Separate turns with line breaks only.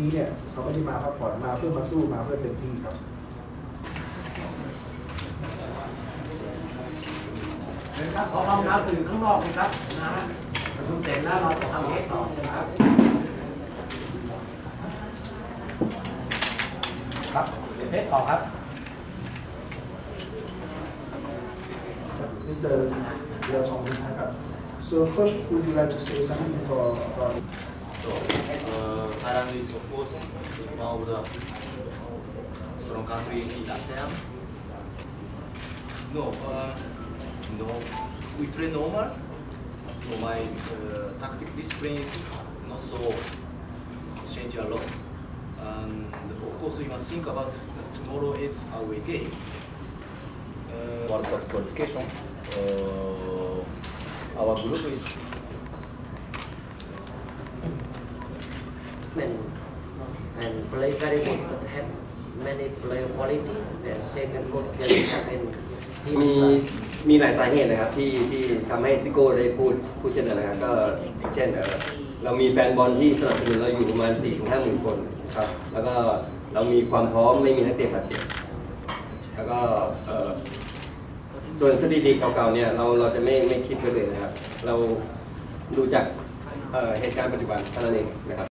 นี้เนี่ยเขาไม่ได้มาพักผ่อนมาเพื่อมาสู้มาเพื่อเต็มที่ครับ
นะครับขอความนาสื่อข้างนอกนะครับนะฮะประชุมเสร็จแล้วเราจะทำเทสต่อนะครับครับเทสต่อครับ
Mr. Leong นะครับ so coach would you like to say something for about
So, uh, Thailand is of course of the strong country in ASEAN. No, uh, no, we play normal. So my uh, tactic discipline is not so change a lot. And of course, we must think about tomorrow is our game. Uh, World qualification. Uh, our group is
and, and play very good, but have many player quality and same and good position in
มี
team.
มีหลายสาเหตุนะครับที่ที่ทำให้ซิโก้ได้พูดพูดเช่นนั้นนะครับก็เช่นเอ่อเรามีแฟนบอลที่สนับสนุนเราอยู่ประมาณ4ี่ถึงห้าหมื่นคนครับแล้วก็เรามีความพร้อมไม่มีนักเตะบาดเจ็บแล้วก็เอ่อส่วนสถิติเก่าๆเนี่ยเราเราจะไม่ไม่คิดไปเลยนะครับ เราดูจากเอ่อเหตุการณ์ปัจจุบันเท่านั้นเองนะครับ